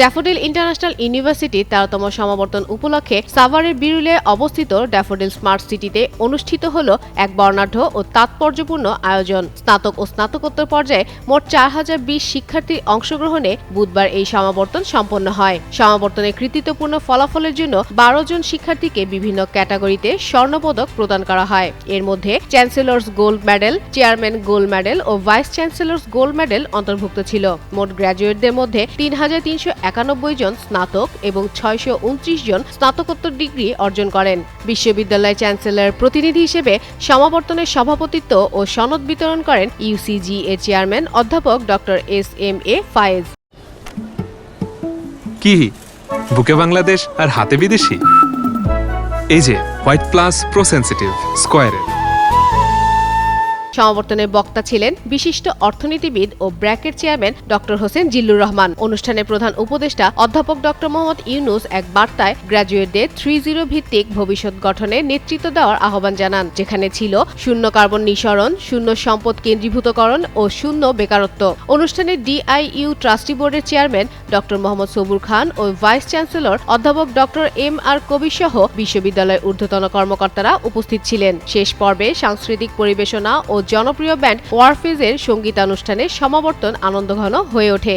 Daffodil international university তেরোতম সমাবর্তন উপলক্ষে সাভারের বিরুলে অবস্থিত ড্যাফোডিল স্মার্ট সিটিতে অনুষ্ঠিত হল এক বর্ণাঢ্য ও তাৎপর্যপূর্ণ আয়োজন। স্নাতক ও স্নাতকোত্তর পর্যায়ে মোট চার হাজার বিশ শিক্ষার্থীর অংশগ্রহণে বুধবার এই সমাবর্তন সম্পন্ন হয়। সমাবর্তনে কৃতিত্বপূর্ণ ফলাফলের জন্য বারো জন শিক্ষার্থীকে বিভিন্ন ক্যাটাগরিতে স্বর্ণপদক প্রদান করা হয়। এর মধ্যে chancellor's gold medal, chairman gold medal ও ভাইস চ্যান্সেলর্স গোল্ড মেডেল অন্তর্ভুক্ত ছিল। মোট গ্র্যাজুয়েটদের মধ্যে তিন হাজার তিনশো একানব্বই জন স্নাতক এবং ছয়শো উনত্রিশ জন স্নাতকোত্তর ডিগ্রি অর্জন করেন। বিশ্ববিদ্যালয় চ্যান্সেলর প্রতিনিধি হিসেবে সমাবর্তনের সভাপতিত্ব ও সনদ বিতরণ করেন ইউসিজি এর চেয়ারম্যান অধ্যাপক doctor S M A Fayez. কি? বুকে বাংলাদেশ আর হাতে বিদেশি? এই যে, হোয়াইট প্লাস প্রো সেন্সিটিভ, স্কোয়ারের। সমাবর্তনে বক্তা ছিলেন বিশিষ্ট অর্থনীতিবিদ ও ব্র্যাকের চেয়ারম্যান ডক্টর হোসেন জিল্লুর রহমান। অনুষ্ঠানে প্রধান উপদেষ্টা অধ্যাপক ডক্টর মোহাম্মদ ইউনুস এক বার্তায় গ্র্যাজুয়েটদের থ্রি জিরো ভিত্তিক ভবিষ্যৎ গঠনে নেতৃত্ব দেওয়ার আহ্বান জানান, যেখানে ছিল শূন্য কার্বন নিঃসরণ, শূন্য সম্পদ কেন্দ্রীভূতকরণ ও শূন্য বেকারত্ব। অনুষ্ঠানে ডিআইইউ ট্রাস্টি বোর্ডের চেয়ারম্যান ডক্টর মোহাম্মদ সবুর খান ও ভাইস চ্যান্সেলর অধ্যাপক ডক্টর এম আর কবির সহ বিশ্ববিদ্যালয়ের ঊর্ধ্বতন কর্মকর্তারা উপস্থিত ছিলেন। শেষ পর্বে সাংস্কৃতিক পরিবেশনা ও জনপ্রিয় ব্যান্ড ওয়ারফিজের সঙ্গীতানুষ্ঠানে সমাবর্তন আনন্দঘন হয়ে ওঠে।